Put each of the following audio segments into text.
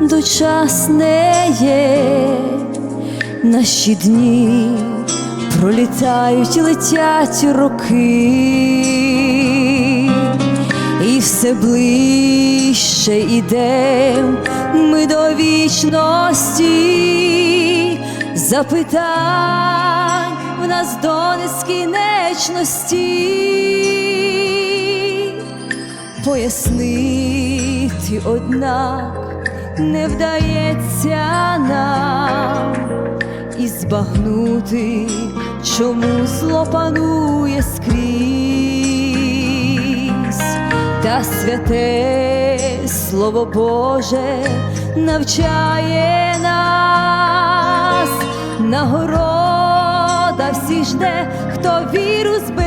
дочасне є, наші дні пролітають, летять роки, і все ближче ідем ми до вічності, запитань в нас до нескінченності пояснити, однак не вдається нам і збагнути, чому зло панує скрізь, та святе Слово Боже навчає нас, нагорода всі жде, хто віру зберіг,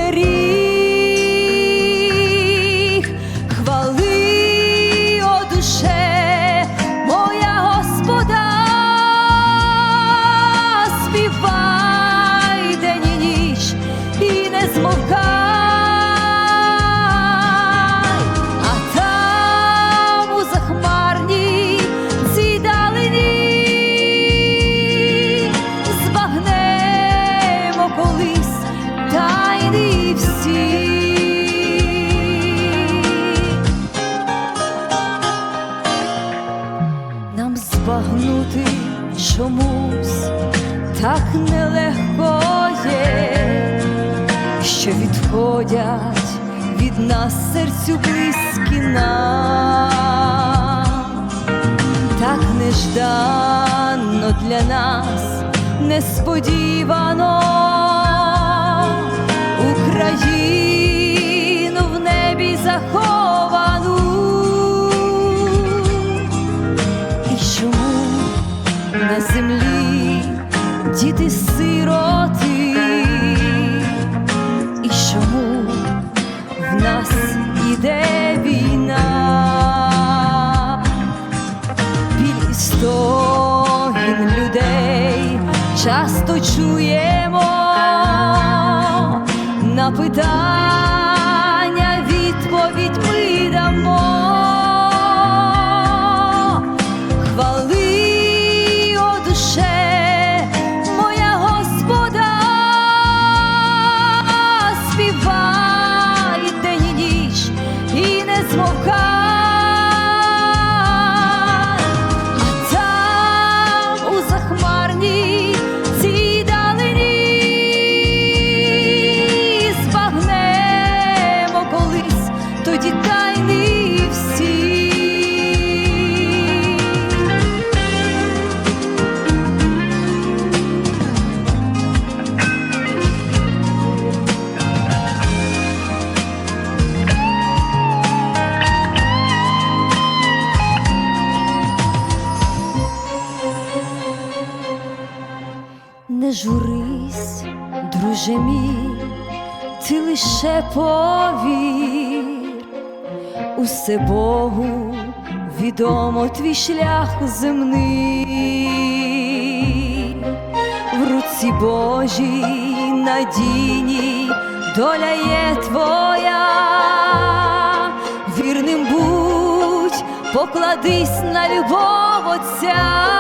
всі. Нам збагнути чомусь так нелегко є, що відходять від нас серцю близькі так нежданно для нас, несподівано діти сироти, і чому в нас іде війна, біль і стогін людей часто чуємо. На питання Не журись, друже мій, ти лише повір, усе Богу відомо твій шлях земний, в руці Божій надійній доля є твоя, вірним будь, покладись на любов Отця.